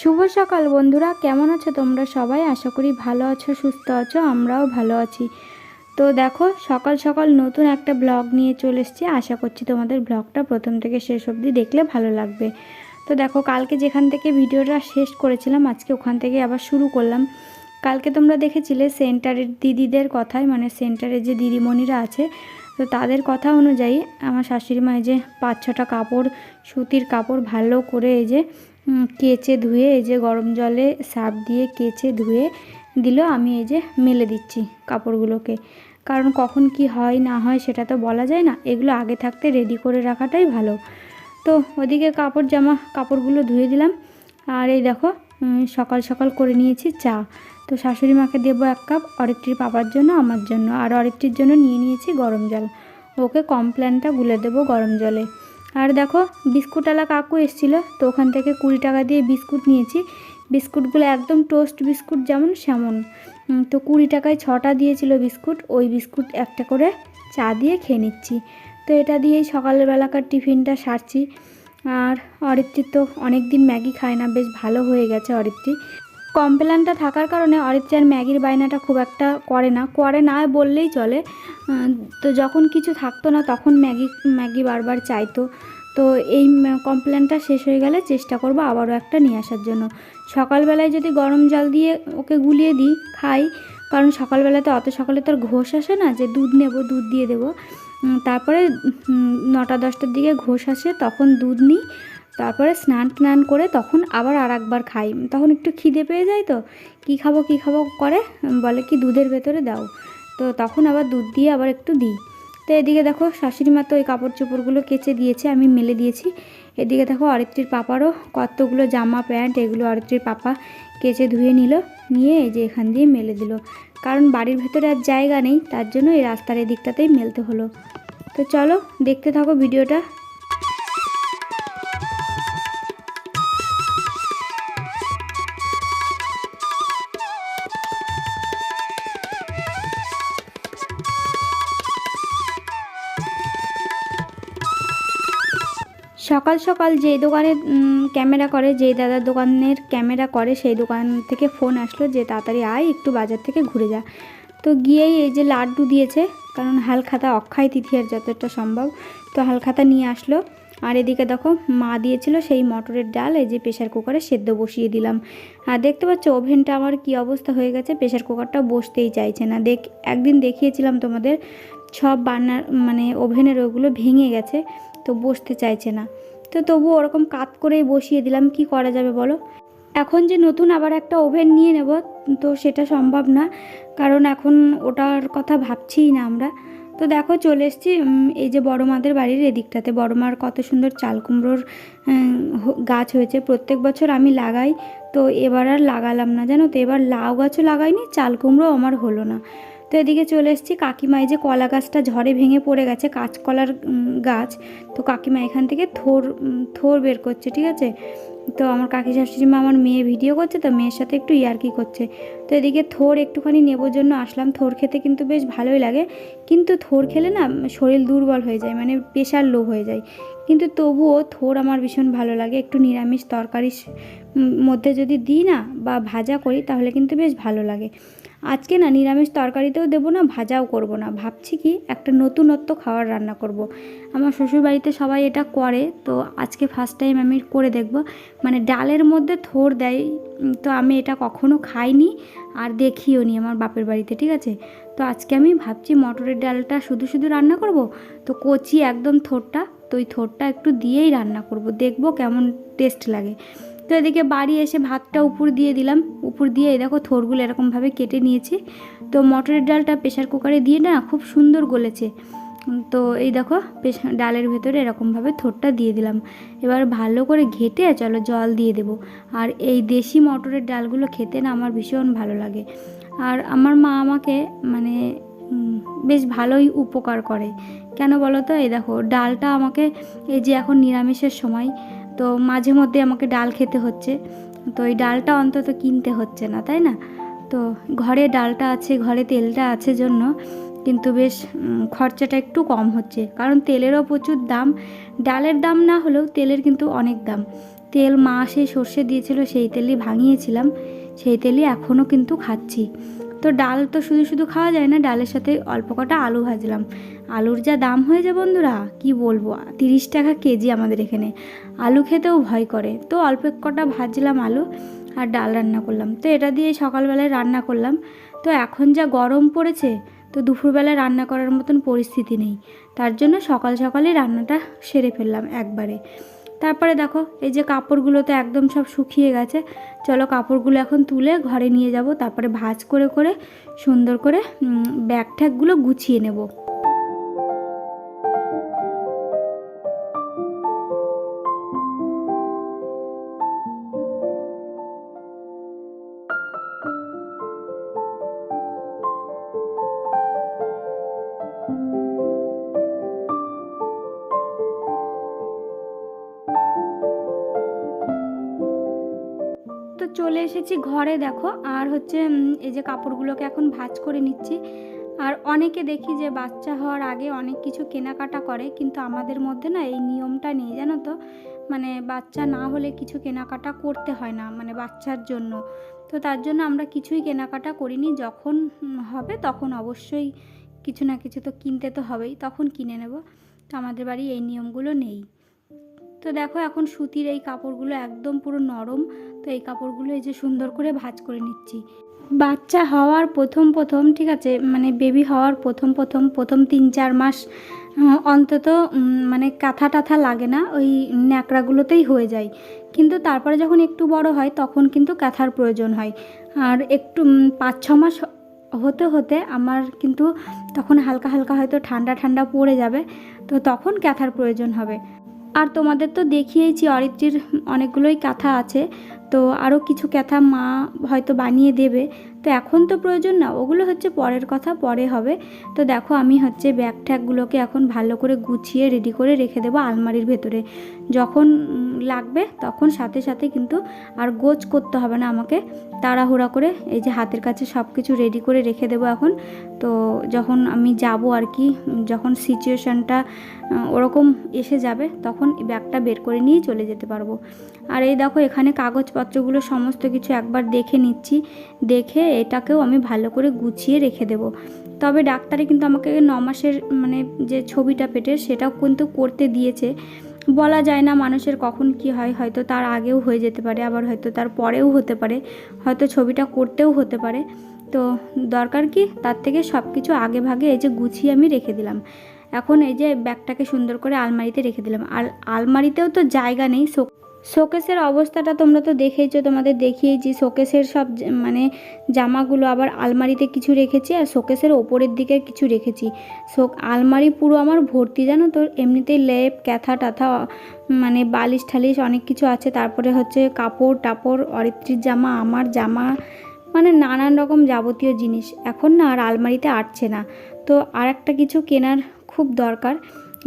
শুভ সকাল বন্ধুরা, কেমন আছো তোমরা সবাই? আশা করি ভালো আছো, সুস্থ আছো, আমরাও ভালো আছি। তো দেখো, সকাল সকাল নতুন একটা ব্লগ নিয়ে চলে এসেছি। আশা করছি তোমাদের ব্লগটা প্রথম থেকে শেষ অবধি দেখলে ভালো লাগবে। তো দেখো, কালকে যেখান থেকে ভিডিওটা শেষ করেছিলাম, আজকে ওখান থেকে আবার শুরু করলাম। কালকে তোমরা দেখেছিলে সেন্টারের দিদিদের কথায় মানে সেন্টারে যে দিদিমণিরা আছে, তো তাদের কথা অনুযায়ী আমার শাশুড়ি মা যে পাঁচ ছটা কাপড়, সুতির কাপড় ভালো করে এই যে কেচে ধুয়ে, এই যে গরম জলে সার্ফ দিয়ে কেচে ধুয়ে দিল, আমি এই যে মেলে দিচ্ছি কাপড়গুলোকে। কারণ কখন কি হয়, না হয় সেটা তো বলা যায় না, এগুলো আগে থাকতে রেডি করে রাখাটাই ভালো। তো ওদিকে কাপড় জামা, কাপড়গুলো ধুয়ে দিলাম। আর এই দেখো সকাল সকাল করে নিয়েছি চা। তো শাশুড়ি মাকে দেবো এক কাপ, অরিত্রির পাপার জন্য, আমার জন্য। আর অরিত্রির জন্য নিয়ে নিয়েছি গরম জল। ওকে কমপ্ল্যানটা গুলে দেবো গরম জলে। আর দেখো, বিস্কুটওয়ালা কাকু এসেছিল, তো ওখান থেকে কুড়ি টাকা দিয়ে বিস্কুট নিয়েছি। বিস্কুটগুলো একদম টোস্ট বিস্কুট যেমন সেমন। তো কুড়ি টাকায় ছটা দিয়েছিল বিস্কুট, ওই বিস্কুট একটা করে চা দিয়ে খেয়ে নিচ্ছি। তো এটা দিয়েই সকালবেলাকার টিফিনটা সারছি। আর অরিত্রি তো অনেক দিন ম্যাগি খায় না, বেশ ভালো হয়ে গেছে অরিত্রি। কমপ্লেনটা থাকার কারণে অরিত্রি আর ম্যাগির বায়নাটা খুব একটা করে না করে না বললেই চলে। তো যখন কিছু থাকতো না তখন ম্যাগি ম্যাগি বারবার চাইতো। তো এই কমপ্লেনটা শেষ হয়ে গেলে চেষ্টা করব আবারও একটা নিয়ে আসার জন্য। সকালবেলায় যদি গরম জল দিয়ে ওকে গুলিয়ে দিই, খাই, কারণ সকালবেলাতে অত সকালে তো আর ঘোষ আসে না যে দুধ নেব, দুধ দিয়ে দেবো। তারপরে নটা দশটার দিকে ঘোষ আসে, তখন দুধ নিই। তারপরে স্নান টান করে তখন আবার আর একবার খাই। তখন একটু খিদে পেয়ে যায় তো। কী খাব কী খাব করে? বলে কি দুধের ভেতরে দাও। তো তখন আবার দুধ দিয়ে আবার একটু দিই। তো এদিকে দেখো শাশুড়ি মা তো ওই কাপড় চোপড়গুলো কেচে দিয়েছে, আমি মেলে দিয়েছি। এদিকে দেখো অরিত্রির পাপারও কতগুলো জামা, প্যান্ট, এগুলো অরিত্রির পাপা কেচে ধুয়ে নিল, নিয়ে এই যে এখান দিয়ে মেলে দিল। কারণ বাড়ির ভেতরে আর জায়গা নেই, তার জন্য এই রাস্তার এই দিকটাতেই মেলতে হলো। তো চলো দেখতে থাকো ভিডিওটা। সকাল সকাল যেই দোকানে ক্যামেরা করে, যেই দাদার দোকানের ক্যামেরা করে, সেই দোকান থেকে ফোন আসলো যে, তাড়াতাড়ি আয়, একটু বাজার থেকে ঘুরে যা। তো গিয়েই এই যে লাড্ডু দিয়েছে, কারণ হালখাতা অক্ষয় তিথি আর যতটা সম্ভব, তো হালখাতা নিয়ে আসলো। আর এদিকে দেখো, মা দিয়েছিল সেই মটরের ডাল, এই যে প্রেশার কুকারে সেদ্ধ বসিয়ে দিলাম। আর দেখতে পাচ্ছ, ওভেনটা আমার কি অবস্থা হয়ে গেছে প্রেশার কুকারটা বসতেই চাইছে না। দেখ, একদিন দেখিয়েছিলাম তোমাদের, সব বান্নার মানে ওভেনের ওগুলো ভেঙে গেছে। তো বসতে চাইছে না। তো তবু ওরকম কাত করেই বসিয়ে দিলাম, কি করা যাবে বলো? এখন যে নতুন আবার একটা ওভেন নিয়ে নেব, তো সেটা সম্ভব না, কারণ এখন ওটার কথা ভাবছিই না আমরা। তো দেখো চলে এসেছি এই যে বড় মাদের বাড়ির এদিকটাতে। বড় মার কত সুন্দর চাল কুমড়োর গাছ হয়েছে। প্রত্যেক বছর আমি লাগাই, তো এবার আর লাগালাম না। জানো তো, এবার লাউ গাছও লাগাইনি, চাল কুমড়ো আমার হলো না। তো এদিকে চলে এসেছি। কাকিমা এই যে কলা গাছটা ঝড়ে ভেঙে পড়ে গেছে, কাঁচকলার গাছ, তো কাকিমা এখান থেকে থোর থোর বের করছে, ঠিক আছে? তো আমার কাকি শাশুড়ি মা আমার মেয়ে ভিডিও করছে, তো মেয়ের সাথে একটু ইয়ার্কি করছে। তো এদিকে থোর একটুখানি নেবোর জন্য আসলাম। থোর খেতে কিন্তু বেশ ভালোই লাগে। কিন্তু থোর খেলে না শরীর দুর্বল হয়ে যায় মানে প্রেশার লো হয়ে যায়। কিন্তু তবুও থোর আমার ভীষণ ভালো লাগে। একটু নিরামিষ তরকারির মধ্যে যদি দিই না বা ভাজা করি, তাহলে কিন্তু বেশ ভালো লাগে। আজকে না নিরামিষ তরকারিতেও দেবো না, ভাজাও করব না। ভাবছি কি একটা নতুনত্ব খাবার রান্না করব। আমার শ্বশুরবাড়িতে সবাই এটা করে, তো আজকে ফার্স্ট টাইম আমি করে দেখব। মানে ডালের মধ্যে থোর দেয় তো আমি এটা কখনো খাইনি আর দেখিও নি আমার বাপের বাড়িতে, ঠিক আছে? তো আজকে আমি ভাবছি মটরের ডালটা শুধু শুধু রান্না করব? তো কচি একদম থোরটা তো ওই থোরটা একটু দিয়েই রান্না করব। দেখব কেমন টেস্ট লাগে। তো এদিকে বাড়ি এসে ভাতটা উপর দিয়ে দিলাম। উপর দিয়ে এই দেখো থোরগুলো এরকমভাবে কেটে নিয়েছি। তো মটরের ডালটা প্রেশার কুকারে দিয়ে না খুব সুন্দর গলেছে। তো এই দেখো ডালের ভেতরে এরকমভাবে থোরটা দিয়ে দিলাম। এবার ভালো করে ঘেটে চলো জল দিয়ে দেবো। আর এই দেশি মটরের ডালগুলো খেতে না আমার ভীষণ ভালো লাগে। আর আমার মা আমাকে মানে বেশ ভালোই উপকার করে। কেন বলো তো? এই দেখো ডালটা আমাকে, এই যে এখন নিরামিষের সময় তো মাঝে মধ্যে আমাকে ডাল খেতে হচ্ছে। তো এই ডালটা অন্তত কিনতে হচ্ছে না, তাই না? তো ঘরে ডালটা আছে, ঘরে তেলটা আছে জন্য, কিন্তু বেশ খরচাটা একটু কম হচ্ছে। কারণ তেলেরও প্রচুর দাম। ডালের দাম না হলেও তেলের কিন্তু অনেক দাম। তেল মা সেই সর্ষে দিয়েছিল, সেই তেলই ভাঙিয়েছিলাম। সেই তেলই এখনও কিন্তু খাচ্ছি। তো ডাল তো শুধু শুধু খাওয়া যায় না, ডালের সাথে অল্প কটা আলু ভাজলাম। আলুর যা দাম হয়ে হয়েছে বন্ধুরা, কি বলব? তিরিশ টাকা কেজি আমাদের এখানে। আলু খেতেও ভয় করে। তো অল্প কটা ভাজলাম আলু আর ডাল রান্না করলাম। তো এটা দিয়ে সকালবেলায় রান্না করলাম। তো এখন যা গরম পড়েছে, তো দুপুরবেলায় রান্না করার মতন পরিস্থিতি নেই। তার জন্য সকাল সকালেই রান্নাটা সেরে ফেললাম একবারে। তারপরে দেখো, এই যে কাপড়গুলো তো একদম সব শুকিয়ে গেছে। চলো কাপড়গুলো এখন তুলে ঘরে নিয়ে যাব। তারপরে ভাজ করে করে সুন্দর করে ব্যাগ ঠ্যাগুলো গুছিয়ে নেব। চলে এসেছি ঘরে, দেখো। আর হচ্ছে এই যে কাপড়গুলোকে এখন ভাজ করে নিচ্ছি। আর অনেকে দেখি যে বাচ্চা হওয়ার আগে অনেক কিছু কেনাকাটা করে, কিন্তু আমাদের মধ্যে না এই নিয়মটা নেই, জানো তো? মানে বাচ্চা না হলে কিছু কেনাকাটা করতে হয় না মানে বাচ্চার জন্য। তো তার জন্য আমরা কিছুই কেনাকাটা করিনি, যখন হবে তখন অবশ্যই কিছু না কিছু তো কিনতে তো হবেই, তখন কিনে নেব। তো আমাদের বাড়ি এই নিয়মগুলো নেই। তো দেখো এখন সুতির এই কাপড়গুলো একদম পুরো নরম, তো এই কাপড়গুলো এই যে সুন্দর করে ভাজ করে নিচ্ছি। বাচ্চা হওয়ার প্রথম প্রথম, ঠিক আছে মানে বেবি হওয়ার প্রথম প্রথম প্রথম তিন চার মাস অন্তত মানে কাঁথা টাথা লাগে না, ওই ন্যাকড়াগুলোতেই হয়ে যায়। কিন্তু তারপরে যখন একটু বড় হয়, তখন কিন্তু কাঁথার প্রয়োজন হয়। আর একটু পাঁচ ছ মাস হতে হতে আমার কিন্তু তখন হালকা হালকা হয়তো ঠান্ডা ঠান্ডা পড়ে যাবে, তো তখন ক্যাথার প্রয়োজন হবে। আর তোমাদের তো দেখিয়েছি অরিত্রির অনেকগুলোই কাঁথা আছে। তো আরও কিছু ক্যাথা মা হয়তো বানিয়ে দেবে। তো এখন তো প্রয়োজন না, ওগুলো হচ্ছে পরের কথা, পরে হবে। তো দেখো আমি হচ্ছে ব্যাগ ট্যাগগুলোকে এখন ভালো করে গুছিয়ে রেডি করে রেখে দেবো আলমারির ভেতরে। যখন লাগবে তখন সাথে সাথে কিন্তু আর গোছ করতে হবে না আমাকে। তাড়াহুড়া করে এই যে হাতের কাছে সব কিছু রেডি করে রেখে দেবো এখন। তো যখন আমি যাব আর কি, যখন সিচুয়েশানটা ওরকম এসে যাবে তখন ব্যাগটা বের করে নিয়ে চলে যেতে পারব। আর এই দেখো এখানে কাগজপত্রগুলো সমস্ত কিছু একবার দেখে নিচ্ছি। দেখে এটাকেও আমি ভালো করে গুছিয়ে রেখে দেব। তবে ডাক্তারে কিন্তু আমাকে ন মাসের মানে যে ছবিটা পেটের সেটাও কিন্তু করতে দিয়েছে। বলা যায় না মানুষের কখন কি হয়, হয়তো তার আগেও হয়ে যেতে পারে, আবার হয়তো তার পরেও হতে পারে, হয়তো ছবিটা করতেও হতে পারে। তো দরকার কি? তার থেকে সব কিছু আগে ভাগে এই যে গুছিয়ে আমি রেখে দিলাম। এখন এই যে ব্যাগটাকে সুন্দর করে আলমারিতে রেখে দিলাম। আর আলমারিতেও তো জায়গা নেই শোকেসের অবস্থাটা তোমরা তো দেখেইছো, তোমাদের দেখিয়েছি শোকেসের সব মানে জামাগুলো আবার আলমারিতে কিছু রেখেছি আর শোকেসের ওপরের দিকে কিছু রেখেছি। শোক, আলমারি পুরো আমার ভর্তি, জানো তো? এমনিতেই লেপ, ক্যাথা টাথা মানে বালিশ ঠালিশ অনেক কিছু আছে। তারপরে হচ্ছে কাপড় টাপড়, অরিত্রির জামা, আমার জামা মানে নানান রকম যাবতীয় জিনিস। এখন না আর আলমারিতে আটছে না। তো আর একটা কিছু কেনার খুব দরকার।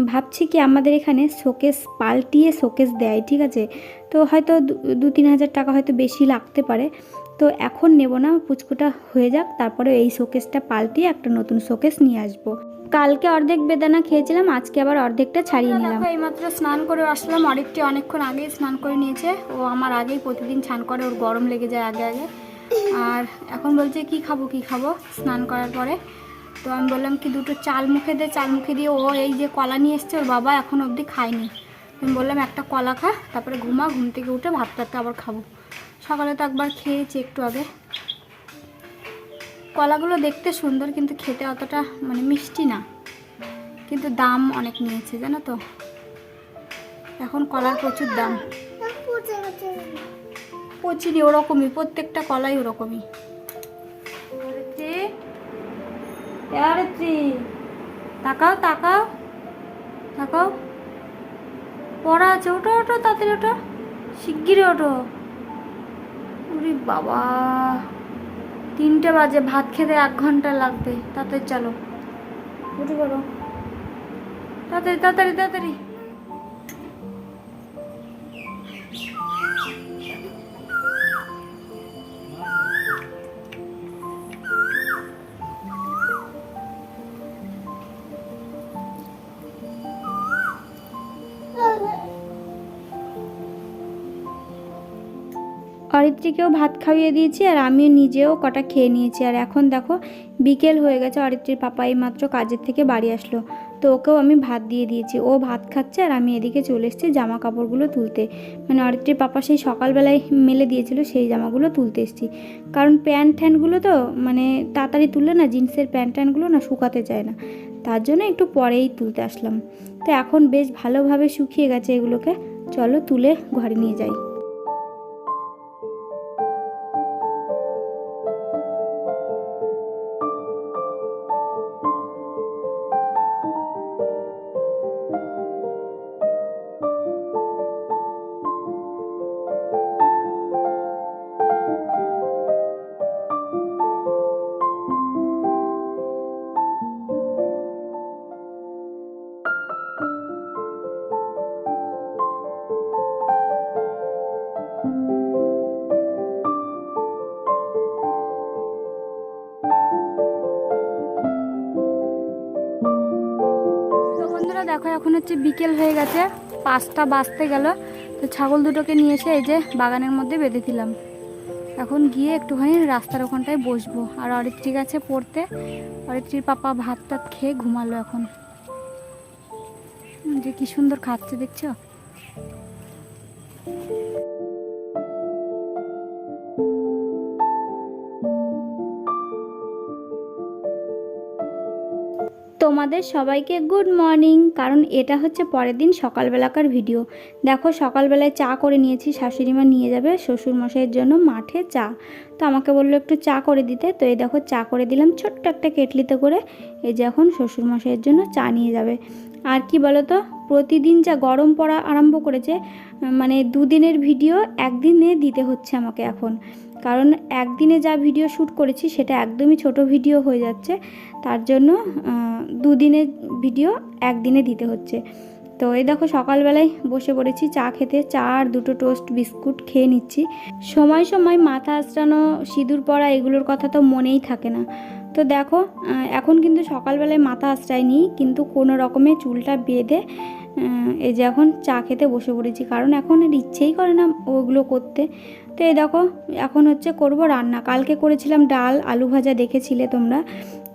ভাবছি কি আমাদের এখানে শোকেস পাল্টিয়ে শোকেস দেয় ঠিক আছে? তো হয়তো দু- তিন হাজার টাকা হয়তো বেশি লাগতে পারে। তো এখন নেব না পুচকুটা হয়ে যাক তারপরে এই শোকেসটা পাল্টিয়ে একটা নতুন শোকেস নিয়ে আসব। কালকে অর্ধেক বেদানা খেয়েছিলাম আজকে আবার অর্ধেকটা ছাড়িয়ে নিলাম। এই মাত্র স্নান করে আসলাম অরিত্রি অনেকক্ষণ আগেই স্নান করে নিয়েছে ও আমার আগেই প্রতিদিন স্নান করে ওর গরম লেগে যায় আগে আগে। আর এখন বলছে কি খাব কি খাব? স্নান করার পরে। তো আমি বললাম কি দুটো চাল মুখে দে চাল মুখে দিয়ে ও এই যে কলা নিয়ে এসছে ওর বাবা এখন অবধি খায়নি। আমি বললাম একটা কলা খা তারপরে ঘুমা ঘুম থেকে উঠে ভাত টাতটা আবার খাব। সকালে তো একবার খেয়েছি একটু আগে। কলাগুলো দেখতে সুন্দর কিন্তু খেতে অতটা মানে মিষ্টি না। কিন্তু দাম অনেক নিয়েছে জানো তো? এখন কলার প্রচুর দাম। পচিনি ওরকমই প্রত্যেকটা কলাই ওরকমই। তাকাও তাকাও তাকাও পড়া আছে ওটো ওটো তাড়াতাড়ি ওটো শিগগিরই ওটো উরি বাবা তিনটে বাজে, ভাত খেতে এক ঘণ্টা লাগবে। তাতে চলো। উঠে পড়ো। তাড়াতাড়ি তাড়াতাড়ি তাড়াতাড়ি। অরিত্রীকেও ভাত খাইয়ে দিয়েছি আর আমিও নিজেও কটা খেয়ে নিয়েছি। আর এখন দেখো, বিকেল হয়ে গেছে, অরিত্রীর পাপা এই মাত্র কাজের থেকে বাড়ি আসলো। তো ওকেও আমি ভাত দিয়ে দিয়েছি। ও ভাত খাচ্ছে আর আমি এদিকে চলে এসেছি জামা কাপড়গুলো তুলতে। মানে অরিত্রীর পাপা সেই সকালবেলায় মেলে দিয়েছিল সেই জামাগুলো তুলতে এসেছি। কারণ প্যান্ট ট্যান্টগুলো তো মানে তাড়াতাড়ি তুলে না, জিন্সের প্যান্ট ট্যান্টগুলো না শুকাতে চায় না। তার জন্য একটু পরেই তুলতে আসলাম। তো এখন বেশ ভালোভাবে শুকিয়ে গেছে এগুলোকে। চলো তুলে ঘরে নিয়ে যাই। হচ্ছে বিকেল হয়ে গেছে, পাঁচটা বাজতে গেল। তো ছাগল দুটোকে নিয়ে এসে এই যে বাগানের মধ্যে বেঁধে দিলাম। এখন গিয়ে একটুখানি রাস্তার ওখানটায় বসবো। আর অরিত্রী গেছে পড়তে। অরিত্রীর পাপা ভাত টাত খেয়ে ঘুমালো এখন। যে কি সুন্দর খাচ্ছে, দেখছ? তোমাদের সবাইকে গুড মর্নিং। কারণ এটা হচ্ছে পরের দিন সকালবেলাকার ভিডিও। দেখো, সকালবেলায় চা করে নিয়েছি শাশুড়িমা নিয়ে যাবে শ্বশুরমশাইয়ের জন্য মাঠে চা। তো আমাকে বলল একটু চা করে দিতে। তো এই দেখো, চা করে দিলাম ছোট্ট একটা কেটলিতে করে। এই যে এখন শ্বশুরমশাইয়ের জন্য চা নিয়ে যাবে। আর কি বলো তো প্রতিদিন যা গরম পড়া আরম্ভ করেছে মানে দুদিনের ভিডিও একদিনে দিতে হচ্ছে আমাকে এখন। কারণ একদিনে যা ভিডিও শ্যুট করেছি সেটা একদমই ছোট ভিডিও হয়ে যাচ্ছে। তার জন্য দুদিনের ভিডিও একদিনে দিতে হচ্ছে। তো এই দেখো সকালবেলায় বসে পড়েছি, চা খেতে। চা আর দুটো টোস্ট বিস্কুট খেয়ে নিচ্ছি। সময় সময় মাথা আঁচড়ানো সিঁদুর পরা এগুলোর কথা তো মনেই থাকে না। তো দেখো এখন কিন্তু সকালবেলায় মাথা আঁচড়াইনি কিন্তু কোনো রকমে চুলটা বেঁধে এই যে এখন চা খেতে বসে পড়েছি। কারণ এখন আর ইচ্ছেই করে না ওগুলো করতে। তো এই দেখো, এখন হচ্ছে করব রান্না। কালকে করেছিলাম ডাল, আলু ভাজা দেখেছিলে তোমরা?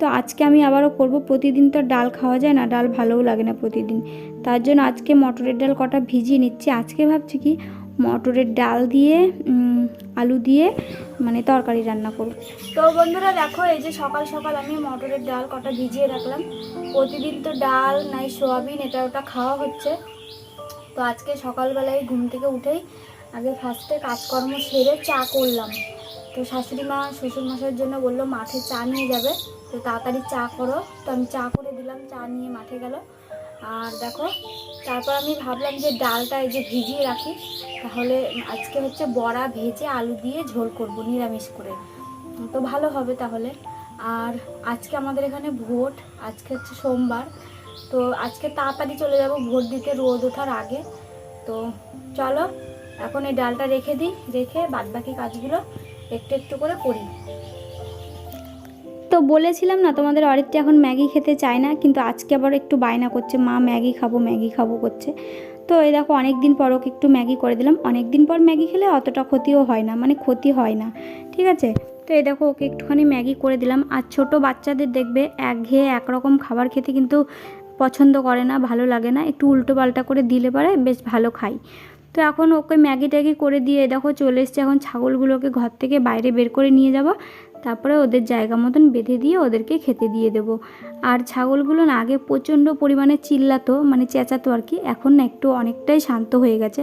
তো আজকে আমি আবারও করব। প্রতিদিন তো ডাল খাওয়া যায় না, ডাল ভালোও লাগে না প্রতিদিন। তার জন্য আজকে মটরের ডাল কটা ভিজিয়ে নিচ্ছি। আজকে ভাবছি কি, মটরের ডাল দিয়ে আলু দিয়ে মানে তরকারি রান্না করব। তো বন্ধুরা দেখো, এই যে সকাল সকাল আমি মটরের ডাল কটা ভিজিয়ে রাখলাম। প্রতিদিন তো ডাল নাই, সোয়াবিন, এটা ওটা খাওয়া হচ্ছে। তো আজকে সকালবেলায় ঘুম থেকে উঠেই আগে ফার্স্টে কাজকর্ম সেরে চা করলাম। তো শাশুড়ি মা শ্বশুরমশাইয়ের জন্য বলল, মাঠে চা নিয়ে যাবে। তো তাড়াতাড়ি চা করো। তো আমি চা করে দিলাম, চা নিয়ে মাঠে গেল। আর দেখো, তারপর আমি ভাবলাম যে ডালটা এই যে ভিজিয়ে রাখি, তাহলে আজকে হচ্ছে বড়া ভেজে আলু দিয়ে ঝোল করব নিরামিষ করে। তো ভালো হবে তাহলে। আর আজকে আমাদের এখানে ভোট, আজকে হচ্ছে সোমবার। তো আজকে তাড়াতাড়ি চলে যাব, ভোট দিতে রোদ ওঠার আগে। তো চলো এখন এই ডালটা রেখে দিই, রেখে বাদবাকি কাজগুলো একটু একটু করে করি। তো বলেছিলাম না, তোমাদের অরিত্রী এখন ম্যাগি খেতে চায় না, কিন্তু আজকে আবার একটু বায়না করছে, মা, ম্যাগি খাব ম্যাগি খাব করছে। তো এই দেখো অনেক দিন পর ওকে একটু ম্যাগি করে দিলাম। অনেক দিন পর ম্যাগি খেলে অতটা ক্ষতিও হয় না মানে ক্ষতি হয় না, ঠিক আছে? তো এই দেখো, ওকে একটুখানি ম্যাগি করে দিলাম। আর ছোট বাচ্চাদের দেখবে, একঘেয়ে একরকম খাবার খেতে কিন্তু পছন্দ করে না, ভালো লাগে না, একটু উল্টো পাল্টা করে দিলে পারে, বেশ ভালো খাই তো এখন ওকে ম্যাগি ট্যাগি করে দিয়ে দেখো চলে এসছে, এখন ছাগলগুলোকে ঘর থেকে বাইরে বের করে নিয়ে যাব। তারপরে ওদের জায়গা মতন বেঁধে দিয়ে ওদেরকে খেতে দিয়ে দেবো। আর ছাগলগুলো না আগে প্রচণ্ড পরিমাণে চিল্লাতো মানে চেঁচাতো আর কি, এখন না একটু অনেকটাই শান্ত হয়ে গেছে।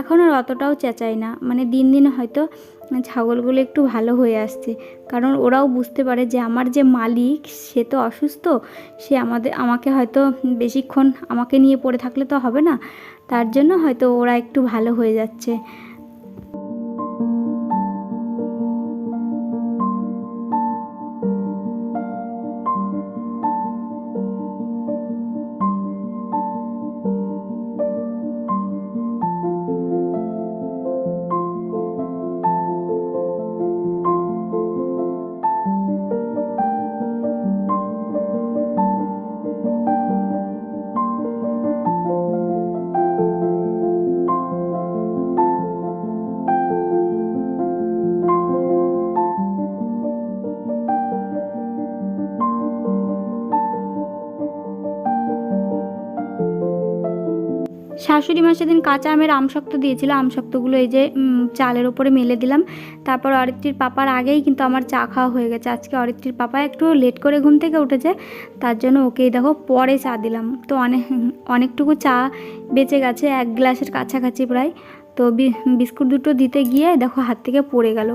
এখন আর অতটাও চেঁচায় না মানে দিন দিন হয়তো ছাগলগুলো একটু ভালো হয়ে আসছে। কারণ ওরাও বুঝতে পারে যে আমার যে মালিক, সে তো অসুস্থ, সে আমাদের, আমাকে হয়তো বেশিক্ষণ আমাকে নিয়ে পড়ে থাকলে তো হবে না। তার জন্য হয়তো ওরা একটু ভালো হয়ে যাচ্ছে। শাশুড়ি মা সেদিন কাঁচা আমের আমশক্ত দিয়েছিল, আমশক্তগুলো এই যে চালের উপরে মেলে দিলাম। তারপর অরিত্রীর পাপার আগেই কিন্তু আমার চা খাওয়া হয়ে গেছে। আজকে অরিত্রীর পাপা একটু লেট করে ঘুম থেকে উঠেছে, তার জন্য ওকেই দেখো পরে চা দিলাম। তো অনেক অনেকটুকু চা বেঁচে গেছে, এক গ্লাসের কাছাকাছি প্রায়। তো বিস্কুট দুটো দিতে গিয়ে দেখো হাত থেকে পড়ে গেল।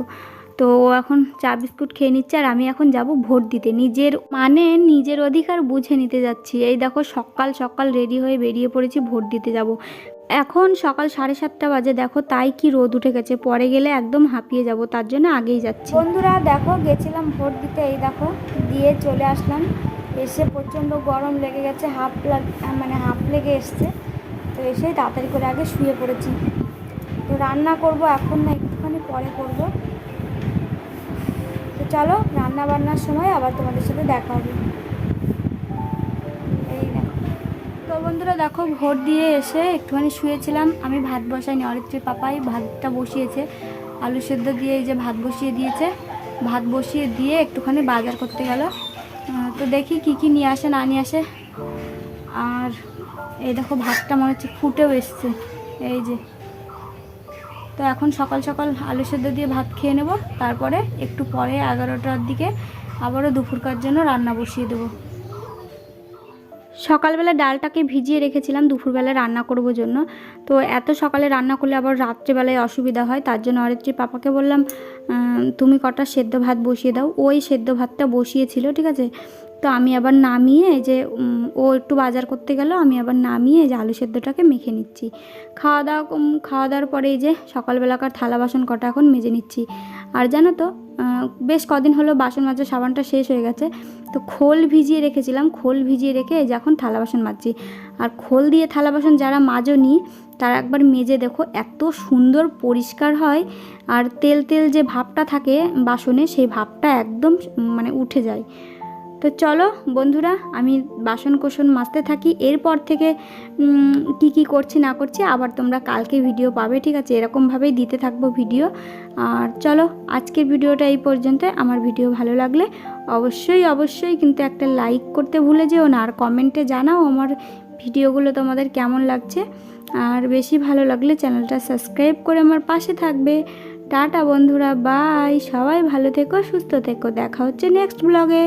তো ও এখন চা বিস্কুট খেয়ে নিচ্ছে আর আমি এখন যাব ভোট দিতে। নিজের মানে নিজের অধিকার বুঝে নিতে যাচ্ছি। এই দেখো সকাল সকাল রেডি হয়ে বেরিয়ে পড়েছি, ভোট দিতে যাব। এখন সকাল সাড়ে সাতটা বাজে, দেখো তাই কি রোদ উঠে গেছে। পরে গেলে একদম হাঁপিয়ে যাব, তার জন্য আগেই যাচ্ছি। বন্ধুরা, দেখো গেছিলাম ভোট দিতে, এই দেখো দিয়ে চলে আসলাম। এসে প্রচণ্ড গরম লেগে গেছে, হাফ মানে হাফ লেগে এসছে। তো এসে তাড়াতাড়ি করে আগে শুয়ে পড়েছি। তো রান্না করব এখন না, একটুখানি পরে করব। চলো রান্না বান্নার সময় আবার তোমাদের সাথে দেখা হবে। এই তো বন্ধুরা, দেখো ভোট দিয়ে এসে একটুখানি শুয়েছিলাম। আমি ভাত বসাইনি অরিত্রীর পাপাই ভাতটা বসিয়েছে। আলু সেদ্ধ দিয়ে এই যে ভাত বসিয়ে দিয়েছে। ভাত বসিয়ে দিয়ে একটুখানি বাজার করতে গেল। তো দেখি কি কি নিয়ে আসে, না নিয়ে আসে। আর এই দেখো, ভাতটা মনে হচ্ছে ফুটেও এসছে। এই যে তো এখন সকাল সকাল আলু সেদ্ধ দিয়ে ভাত খেয়ে নেব। তারপরে একটু পরে এগারোটার দিকে আবারও দুপুরকার জন্য রান্না বসিয়ে দেবো। সকালবেলা ডালটাকে ভিজিয়ে রেখেছিলাম, দুপুরবেলা রান্না করব জন্য। তো এত সকালে রান্না করলে আবার রাত্রেবেলায় অসুবিধা হয়, তার জন্য অরিত্রী পাপাকে বললাম তুমি কটা সেদ্ধ ভাত বসিয়ে দাও। ওই সেদ্ধ ভাতটা বসিয়েছিল, ঠিক আছে? তো আমি আবার নামিয়ে যে ও একটু বাজার করতে গেল, আমি আবার নামিয়ে যে আলু সেদ্ধটাকে মেখে নিচ্ছি। খাওয়া দাওয়া খাওয়া দাওয়ার পরে এই যে সকালবেলাকার থালা বাসন কটা এখন মেজে নিচ্ছি। আর জানো তো বেশ কদিন হলো বাসন মাজার সাবানটা শেষ হয়ে গেছে, তো খোল ভিজিয়ে রেখেছিলাম, খোল ভিজিয়ে রেখে এই যে এখন থালা বাসন মাজছি। আর খোল দিয়ে থালা বাসন যারা মাজো মাজনি, তারা একবার মেজে দেখো, এত সুন্দর পরিষ্কার হয়, আর তেল তেল যে ভাবটা থাকে বাসনে, সেই ভাবটা একদম মানে উঠে যায়। তো চলো বন্ধুরা, আমি বাসন কোসন মাজতে থাকি। এরপর থেকে কি কি করছি না করছি, আবার তোমরা কালকে ভিডিও পাবে, ঠিক আছে? এরকমভাবেই দিতে থাকব ভিডিও আর চলো, আজকের ভিডিওটা এই পর্যন্ত। আমার ভিডিও ভালো লাগলে অবশ্যই অবশ্যই কিন্তু একটা লাইক করতে ভুলে যেও না। আর কমেন্টে জানাও আমার ভিডিওগুলো তোমাদের কেমন লাগছে। আর বেশি ভালো লাগলে চ্যানেলটা সাবস্ক্রাইব করে আমার পাশে থাকবে। টাটা বন্ধুরা বাই সবাই ভালো থেকো, সুস্থ থেকো। দেখা হচ্ছে নেক্সট ব্লগে